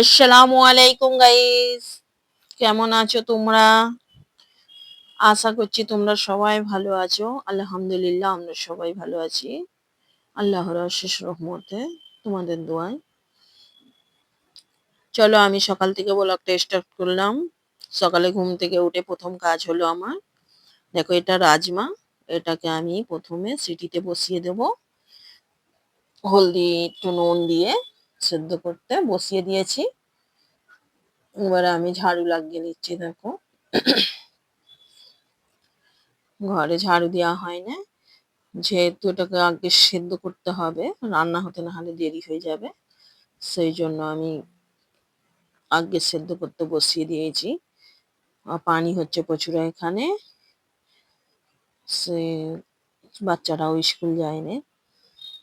আসসালামু আলাইকুম গাইস কেমন আছো তোমরা? আশা করছি তোমরা সবাই ভালো আছো। আলহামদুলিল্লাহ, আমরা সবাই ভালো আছি। আল্লাহর অশেষ রহমতে তোমাদের দোয়ায়। চলো, আমি সকাল থেকে ব্লগটা স্টার্ট করলাম। সকালে ঘুম থেকে উঠে প্রথম কাজ হলো আমার। দেখো, এটা রাজমা। এটাকে আমি প্রথমে সিটিতে বসিয়ে দেব। হলদি, একটু নুন দিয়ে। সেদ্ধ করতে বসিয়ে দিয়েছি। এবারে আমি ঝাড়ু লাগিয়ে নিচ্ছি দেখো। ঘরে ঝাড়ু দেওয়া হয় না। যেহেতু এটাকে আগে সেদ্ধ করতে হবে, রান্না হতে না হলে দেরি হয়ে যাবে। সেই জন্য আমি আগে সেদ্ধ করতে বসিয়ে দিয়েছি। পানি হচ্ছে প্রচুর এখানে। সে বাচ্চারাও স্কুল যায়নি।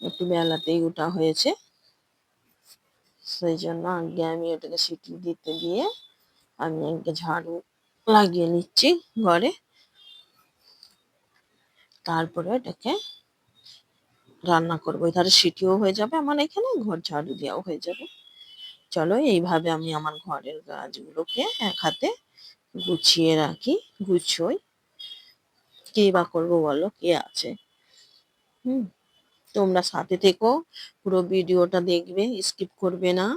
একটু বেলাতেই ওটা হয়েছে। সেই জন্য আগে আমি ওটাকে সিটি দিতে দিয়ে আমি আগে ঝাড়ু লাগিয়ে নিচ্ছি ঘরে। তারপরে এটাকে রান্না করব। এধারে সিটিও হয়ে যাবে আমার এখানে, ঘর ঝাড়ু দেওয়াও হয়ে যাবে। চলো এইভাবে আমি আমার ঘরের গাছগুলোকে এক হাতে গুছিয়ে রাখি, গুছোই। কে বা করব বলো? কে আছে? হুম। তোমরা সাথে থেকো। পুরো ভিডিওটা দেখবে, স্কিপ করবে না।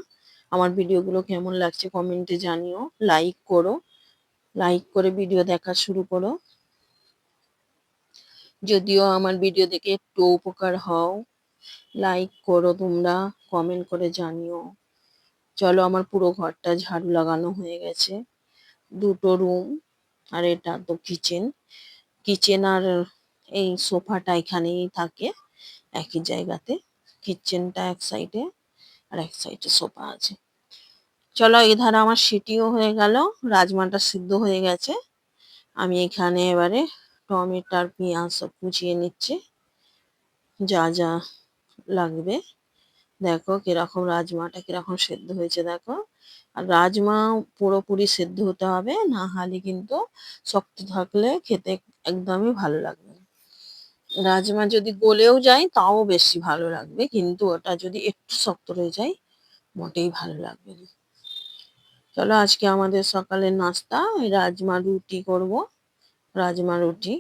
আমার ভিডিওগুলো কেমন লাগছে কমেন্টে জানিও। লাইক করো। লাইক করে ভিডিও দেখা শুরু করো। যদিও আমার ভিডিও দেখে একটু উপকার হও লাইক করো তোমরা কমেন্ট করে জানিও। চলো আমার পুরো ঘরটা ঝাড়ু লাগানো হয়ে গেছে। দুটো রুম আর এটা তো কিচেন কিচেন আর এই সোফাটা এখানেই থাকে। একই জায়গাতে কিচেনটা এক সাইডে আর এক সাইডে সোফা আছে। চলো এধারে আমার সিটিও হয়ে গেল, রাজমাটা সিদ্ধ হয়ে গেছে। আমি এখানে এবারে টমেটো আর পেঁয়াজ সব কুচিয়ে নিচ্ছি। যা যা লাগবে। দেখো, কীরকম রাজমাটা কীরকম সেদ্ধ হয়েছে, দেখো। আর রাজমা পুরোপুরি সেদ্ধ হতে হবে, না হলে কিন্তু শক্ত থাকলে খেতে একদমই ভালো লাগবে রাজমা যদি গলেও যায়, তাও বেশি ভালো লাগবে। কিন্তু ওটা যদি একটু শক্ত রয়ে যায়, মোটেই ভালো লাগবে না। চলো আজকে আমাদের সকালের নাস্তা রাজমা রুটি করব। রাজমা রুটি।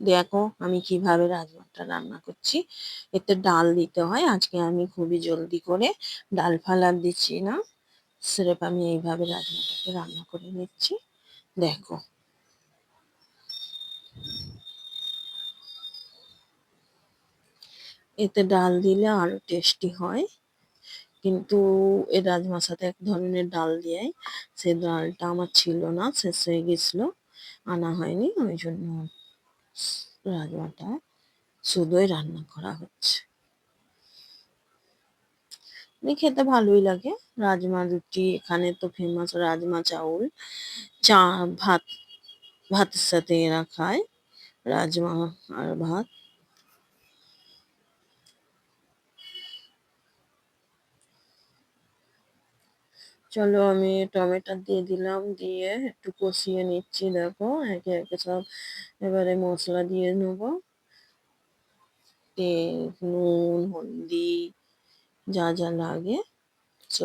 দেখো আমি কীভাবে রাজমাটা রান্না করছি। এতে ডাল দিতে হয়, আজকে আমি খুবই জলদি করে ডাল ফালার দিচ্ছি না। স্রেফ আমি এইভাবে রাজমাটাকে রান্না করে নিচ্ছি। দেখো। এতে ডাল দিলে আরও টেস্টি হয়। কিন্তু এ রাজমার সাথে এক ধরনের ডাল দিয়ে সে ডালটা আমার ছিল না, শেষ হয়ে গেছিল, আনা হয়নি। ওই জন্য রাজমাটা শুধুই রান্না করা হচ্ছে। খেতে ভালোই লাগে। রাজমা রুটি, এখানে তো ফেমাস রাজমা চাউল। চা, ভাত, ভাতের সাথে এরা খায়। রাজমা আর ভাত। চলো আমি টমেটো দিয়ে দিলাম, দিয়ে একটু কষিয়ে নিচ্ছি, দেখো। একে একে সব এবারে মশলা দিয়ে নেব। তেল, নুন, হলদি যা যা লাগে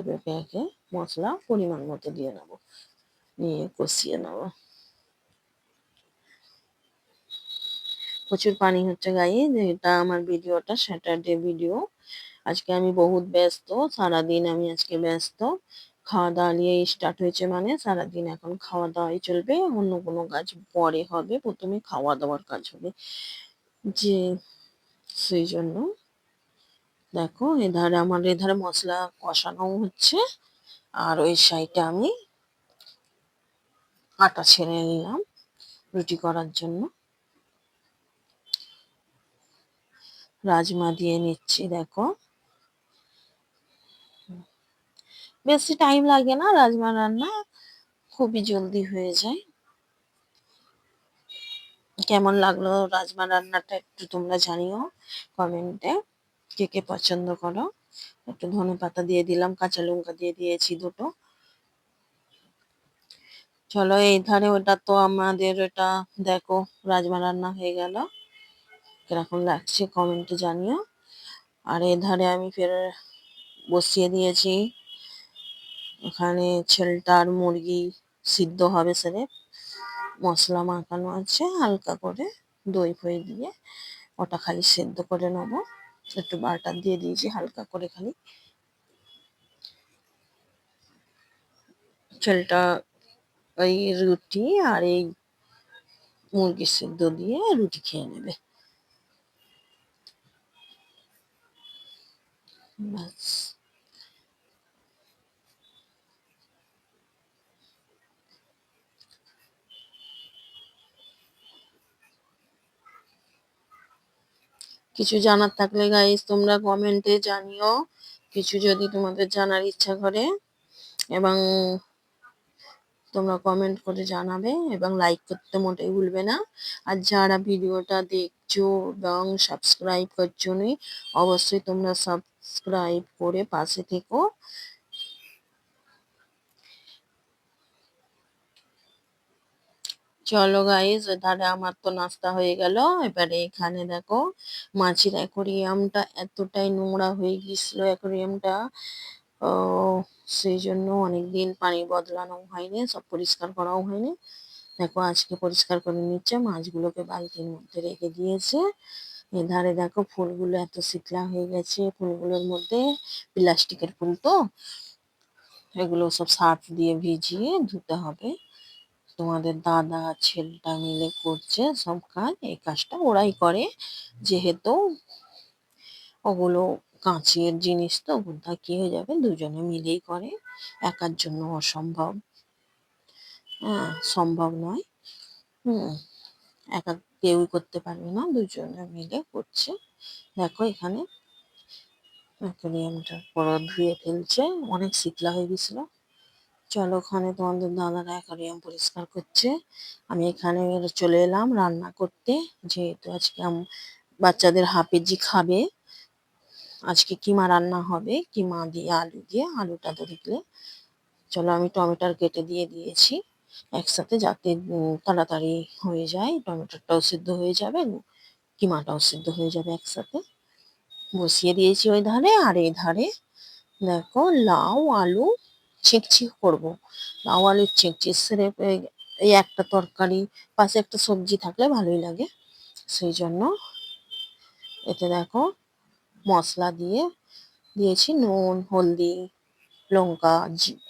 একে একে মশলা পরিমাণ মতো দিয়ে নেব। নিয়ে কষিয়ে নেব। প্রচুর পানি হচ্ছে গায়ে, যেটা আমার ভিডিওটা, স্যাটারডে ভিডিও। আজকে আমি বহুত ব্যস্ত, সারাদিন আমি আজকে ব্যস্ত। খাওয়া দাওয়া নিয়ে স্টার্ট হয়েছে মানে সারাদিন এখন খাওয়া দাওয়াই চলবে, অন্য কোনো কাজ পরে হবে, প্রথমে খাওয়া দাওয়ার কাজ হবে। যে, সেই জন্য দেখো, এধারে আমার এধারে মশলা কষানো হচ্ছে। আর ওই সাইডে আমি আটা ছেড়ে নিলাম রুটি করার জন্য। রাজমা দিয়ে নিচ্ছি, দেখো। বেশি টাইম লাগে না রাজমা রান্না, খুবই জলদি হয়ে যায়। কেমন লাগল রাজমা রান্নাটা একটু তোমরা জানিও কমেন্টে। কে কে পছন্দ করো? একটু ধনে পাতা দিয়ে দিলাম, কাঁচা লঙ্কা দিয়ে দিয়েছি দুটো। চলো এই ধারে ওটা তো আমাদের ওটা দেখো রাজমা রান্না হয়ে গেল। কীরকম লাগছে কমেন্টে জানিও। আর এধারে আমি ফের বসিয়ে দিয়েছি। এখানে ছেলটা আর মুরগি সিদ্ধ হবে সেরে। মশলা মাখানো আছে হালকা করে, দই ফই দিয়ে। ওটা খালি সেদ্ধ করে নেব। একটু বাটার দিয়ে দিয়েছি, হালকা করে খালি। ছেলেটা ওই রুটি আর এই মুরগি সিদ্ধ দিয়ে রুটি খেয়ে নেবে। ব্যাস। কিছু জানার থাকলে গাইস তোমরা কমেন্টে জানিও। কিছু যদি তোমাদের জানার ইচ্ছা করে, এবং তোমরা কমেন্ট করে জানাবে, এবং লাইক করতে মোটেই ভুলবে না। আর যারা ভিডিওটা দেখছ এবং সাবস্ক্রাইব করছ অবশ্যই তোমরা সাবস্ক্রাইব করে পাশে থেকো। চলো গাইজ এধারে আমার তো নাস্তা হয়ে গেল। এবারে এখানে দেখো, মাছের অ্যাকোরিয়ামটা এতটাই নোংরা হয়ে গেছিল অ্যাকোরিয়ামটা সেই জন্য অনেকদিন পানি বদলানো হয়নি, সব পরিষ্কার করাও হয়নি। দেখো, আজকে পরিষ্কার করে নিচ্ছে, মাছগুলোকে বালতির মধ্যে রেখে দিয়েছে। এধারে দেখো, ফুলগুলো এত শীতলা হয়ে গেছে, ফুলগুলোর মধ্যে প্লাস্টিকের ফুল তো, এগুলো সব সার্ফ দিয়ে ভিজিয়ে ধুতে হবে। তোমাদের দাদা ছেলেটা মিলে করছে সব কাজ। এই কাজটা ওরাই করে। যেহেতু ওগুলো কাঁচের জিনিস তো ওগুলো কি হয়ে যাবে? দুজনে মিলেই করে। একার জন্য অসম্ভব। হ্যাঁ সম্ভব নয়। হুম, একা কেউই করতে পারবে না। দুজনে মিলে করছে। দেখো এখানে অ্যাকোরিয়ামটা পুরো ধুয়ে ফেলছে। অনেক শীতলা হয়ে গেছিল। চলো ওখানে তোমাদের দাদারা অ্যাকোরিয়াম পরিষ্কার করছে। আমি এখানে চলে এলাম রান্না করতে। যেহেতু আজকে বাচ্চাদের হাফেজি খাবে, আজকে কিমা রান্না হবে, কিমা দিয়ে আলু দিয়ে। আলুটা তো দেখলে, চলো আমি টমেটোর কেটে দিয়ে দিয়েছি। একসাথে যাতে তাড়াতাড়ি হয়ে যায়, টমেটোটাও সিদ্ধ হয়ে যাবে কিমাটাও সিদ্ধ হয়ে যাবে একসাথে। বসিয়ে দিয়েছি ওই ধারে, আর এই ধারে দেখো লাউ, আলু ছেঁকছি করব। লাউ আলুর ছেঁকছি সেরে এই একটা তরকারি, পাশে একটা সবজি থাকলে ভালোই লাগে। সেই জন্য এতে দেখো মশলা দিয়ে দিয়েছি নুন, হলদি, লঙ্কা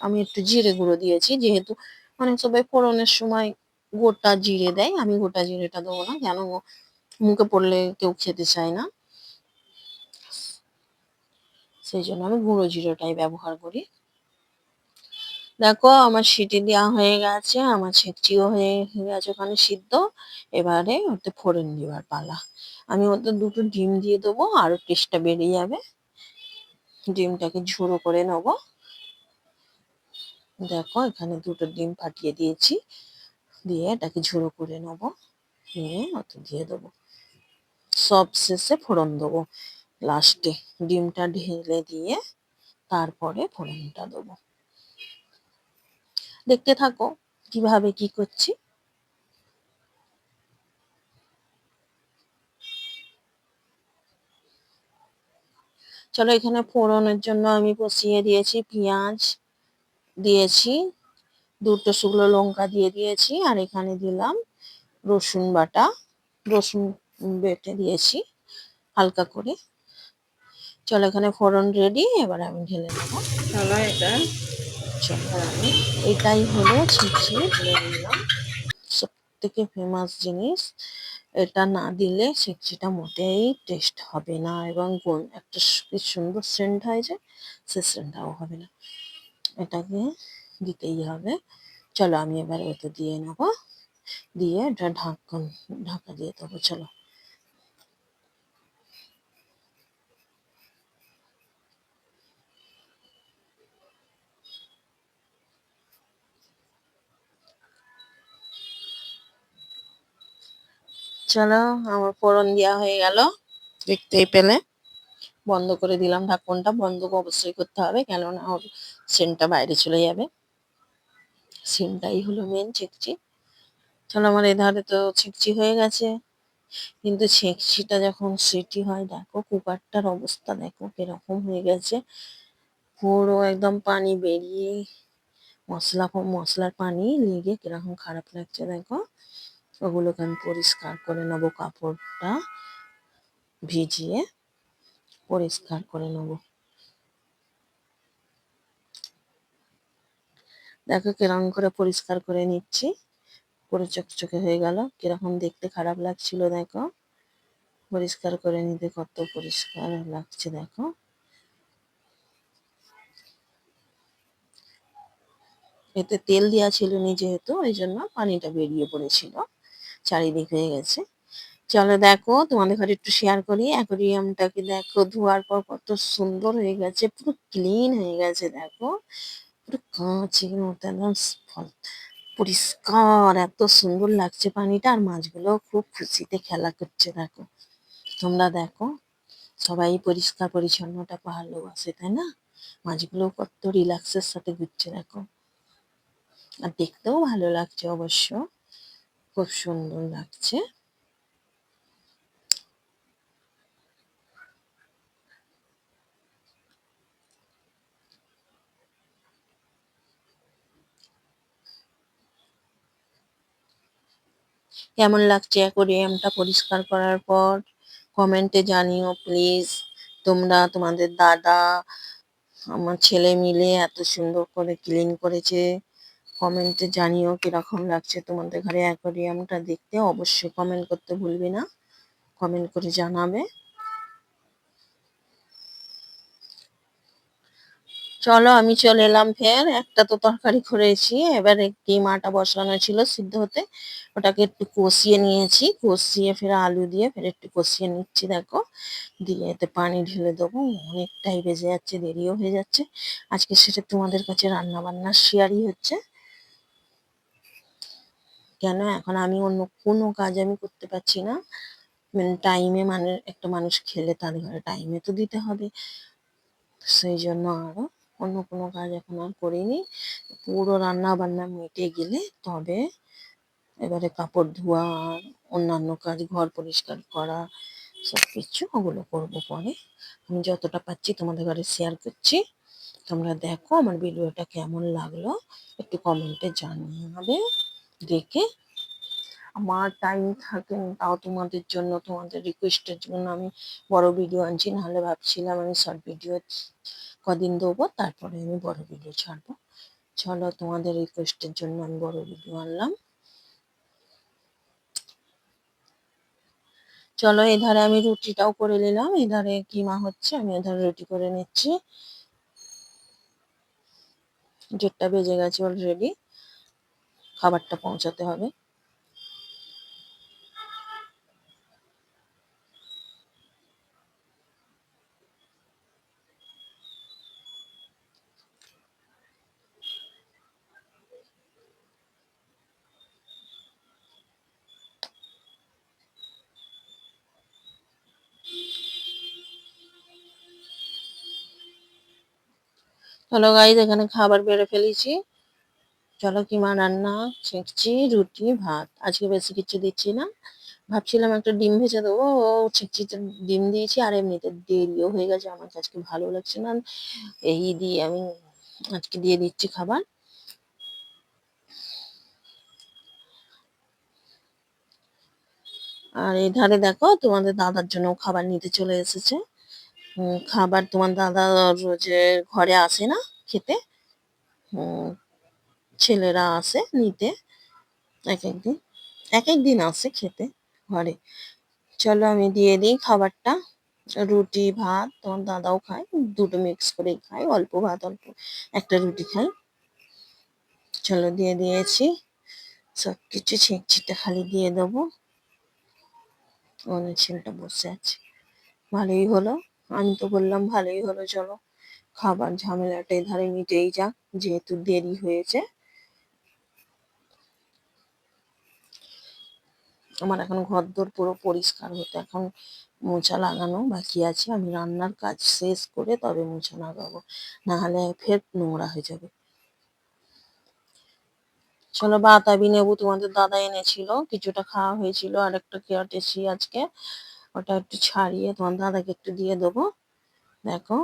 আমি একটু জিরে গুঁড়ো দিয়েছি। যেহেতু অনেক সবাই ফোড়নের সময় গোটা জিরে দেয়, আমি গোটা জিরেটা দেবো না, কেন মুখে পড়লে কেউ খেতে চায় না। সেই জন্য আমি গুঁড়ো জিরেটাই ব্যবহার করি। দেখো আমার সিটি দেওয়া হয়ে গেছে, আমার ছেঁকচিও হয়ে গেছে ওখানে সিদ্ধ। এবারে ওতে ফোড়ন দেওয়ার পালা। আমি ওতে দুটো ডিম দিয়ে দেবো, আরও টেস্টটা বেড়ে যাবে। ডিমটাকে ঝুড়ো করে নেব। দেখো এখানে দুটো ডিম ফাটিয়ে দিয়েছি। দিয়ে এটাকে ঝুড়ো করে নেব। নিয়ে ওতে দিয়ে দেবো। সব শেষে ফোড়ন দেবো। লাস্টে ডিমটা ঢেলে দিয়ে তারপরে ফোড়নটা দেবো। দেখতে থাকো কীভাবে কি করছি। চলো এখানে ফোড়নের জন্য আমি বসিয়ে দিয়েছি পেঁয়াজ, দিয়েছি দুটো শুকনো লঙ্কা দিয়ে দিয়েছি আর এখানে দিলাম রসুন বাটা, রসুন বেটে দিয়েছি হালকা করে। চলো এখানে ফোড়ন রেডি এবার আমি ঢেলে দেবো। চলো এটা এটাই হলো ঢেলে সব থেকে ফেমাস জিনিস, এটা না দিলে সিকচিটা মোটেই টেস্ট হবে না এবং গন- একটা কি সুন্দর সেন্ট হয় যে, সে সেন্টটাও হবে না। এটাকে দিতেই হবে। চলো আমি এবার ওতে দিয়ে নেব। দিয়ে এটা ঢাকন ঢাকা দিয়ে দেবো, চলো। চলো আমার ফোড়ন দেওয়া হয়ে গেল। দেখতেই পেলে। বন্ধ করে দিলাম ঢাকনটা। বন্ধ অবশ্যই করতে হবে, কেননা ওর সেন্টটা বাইরে চলে যাবে। সিমটাই হলো মেন চিকচি চলো আমার এধারে তো চিকচি হয়ে গেছে। কিন্তু ছেঁকছিটা যখন সিটি হয়, দেখো কুকারটার অবস্থা দেখো কীরকম হয়ে গেছে। পুরো একদম পানি বেরিয়ে মশলা, মশলার পানি লেগে কীরকম খারাপ লাগছে দেখো। ওগুলোকে আমি পরিষ্কার করে নেব কাপড়টা ভিজিয়ে, পরিষ্কার করে নেব। দেখো কীরকম করে পরিষ্কার করে নিচ্ছি, পুরো চকচকে হয়ে গেল, কীরকম দেখতে খারাপ লাগছিল দেখো। পরিষ্কার করে নিতে কত পরিষ্কার লাগছে দেখো। এতে তেল দেওয়া ছিল নি যেহেতু ওই জন্য পানিটা বেরিয়ে পড়েছিল। চারিদিক হয়ে গেছে। চলো দেখো, তোমাদের ঘরে একটু শেয়ার করি। অ্যাকোরিয়ামটাকে দেখো, ধোয়ার পর কত সুন্দর হয়ে গেছে, পুরো ক্লিন হয়ে গেছে, দেখো। পুরো কাঁচের মতো, একদম পরিষ্কার, এত সুন্দর লাগছে পানিটা। আর মাছগুলো খুব খুশিতে খেলা করছে, দেখো। তোমরা দেখো, সবাই পরিষ্কার পরিচ্ছন্নটা ভালোবাসে, তাই না? মাছগুলো কত রিল্যাক্সের সাথে ঘুরছে, দেখো। আর দেখতেও ভালো লাগছে, অবশ্য। খুব সুন্দর লাগছে। কেমন লাগছে অ্যাকোরিয়ামটা পরিষ্কার করার পর? কমেন্টে জানিও প্লিজ। তোমরা, তোমাদের দাদা, আমার ছেলে মিলে এত সুন্দর করে ক্লিন করেছে। কমেন্টে জানিও কীরকম লাগছে তোমাদের ঘরে অ্যাকোরিয়ামটা দেখতে। অবশ্যই কমেন্ট করতে ভুলবে না। কমেন্ট করে জানাবে। চলো আমি চলে এলাম ফের। একটা তো তরকারি করেছি। এবার ডিম আটা বসানো ছিল সিদ্ধ হতে। ওটাকে একটু কষিয়ে নিয়েছি। কষিয়ে ফের আলু দিয়ে ফের একটু কষিয়ে নিচ্ছি, দেখো। দিয়ে এতে পানি ঢেলে দেবো। অনেকটাই বেজে যাচ্ছে, দেরিও হয়ে যাচ্ছে। আজকে সেটা তোমাদের কাছে রান্না বান্নার শেয়ারই হচ্ছে। কেন এখন আমি অন্য কোনো কাজ আমি করতে পারছি না? মানে টাইমে মানে একটা মানুষ খেলে তার ঘরে টাইমে তো দিতে হবে। সেই জন্য আরও অন্য কোনো কাজ এখন আর করিনি। পুরো রান্না বান্না মিটে গেলে তবে এবারে কাপড় ধোয়া আর অন্যান্য কাজ, ঘর পরিষ্কার করা সব কিছু ওগুলো করব পরে। আমি যতটা পাচ্ছি তোমাদের ঘরে শেয়ার করছি। তোমরা দেখো আমার ভিডিওটা কেমন লাগল। একটু কমেন্টে জানাবে দেখে। আমার টাইম থাকে তাও তোমাদের জন্য, তোমাদের রিকোয়েস্টের জন্য আমি বড় ভিডিও আনছি, নাহলে ভাবছিলাম আমি শর্ট ভিডিও কদিন দেবো, তারপরে আমি বড় ভিডিও ছাড়বো। চলো তোমাদের রিকোয়েস্টের জন্য আমি বড় ভিডিও আনলাম। চলো এধারে আমি রুটিটাও করে নিলাম, এধারে কিমা হচ্ছে, আমি এধারে রুটি করে নিচ্ছি। ডেটটা বেজে গেছে অলরেডি খাবারটা পৌঁছাতে হবে। চলো গাইজ এখানে খাবার বেড়ে ফেলেছি। চলো কিমা রান্না? ছেঁকছি রুটি, ভাত। আজকে বেশি কিছু দিচ্ছি না। ভাবছিলাম একটা ডিম ভেজে দেবো। ছেঁকছি ডিম দিয়েছি আর এমনিতে দেরিও হয়ে গেছে। আমার আজকে ভালো লাগছে না। এই দিয়ে আমি আজকে দিয়ে দিচ্ছি খাবার। আর এধারে দেখো, তোমাদের দাদার জন্য খাবার নিতে চলে এসেছে। খাবার তোমার দাদা রোজে ঘরে আসে না খেতে ছেলেরা আসে নিতে। এক একদিন এক একদিন আসে খেতে ঘরে। চলো আমি দিয়ে দিই খাবারটা। রুটি, ভাত, তোমার দাদাও খায়, দুটো মিক্স করেই খায়, অল্প ভাত, অল্প একটা রুটি খাই চলো দিয়ে দিয়েছি সব কিছু ছিটটা খালি দিয়ে দেবো। অনেক ছেলেটা বসে আছে। ভালোই হলো, আমি তো বললাম ভালোই হলো, চলো। খাবার ঝামেলাটা এধারে মিটেই যাক, যেহেতু দেরি হয়েছে। আমার এখন ঘরদোর পুরো পরিষ্কার হতে এখন মোছা লাগানো বাকি আছে। আমি রান্নার কাজ শেষ করে তবে মোছা লাগাবো। নাহলে ফের নোংরা হয়ে যাবে। চলো বাতাবি নেবু, তোমাদের দাদা এনেছিল, কিছুটা খাওয়া হয়েছিল আর একটা কেটেছি আজকে। ওটা একটু ছাড়িয়ে তোমার দাদাকে একটু দিয়ে দেবো। দেখো।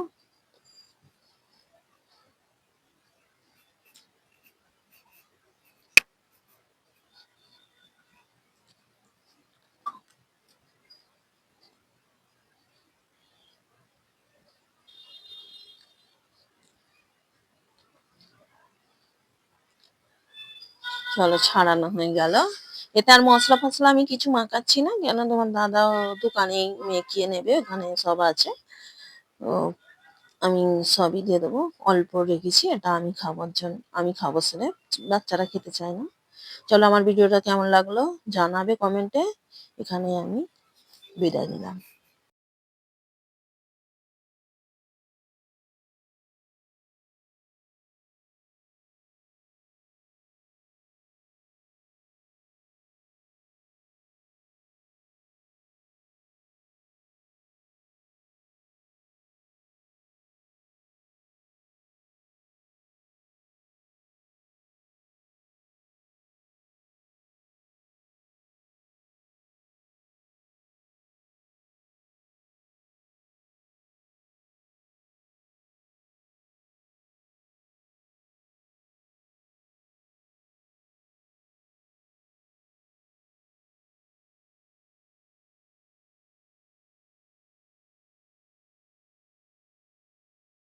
চলো ছাড়ানো হয়ে গেল। এতে আর মশলা ফসলা আমি কিছু মাখাচ্ছি না কেন তোমার দাদা দোকানেই মেখিয়ে নেবে, ওখানে সব আছে। তো আমি সবই দিয়ে দেবো, অল্প রেখেছি, এটা আমি খাবার জন্য, আমি খাব সেরে, বাচ্চারা খেতে চায় না। চলো আমার ভিডিওটা কেমন লাগল জানাবে কমেন্টে এখানে আমি বিদায় নিলাম।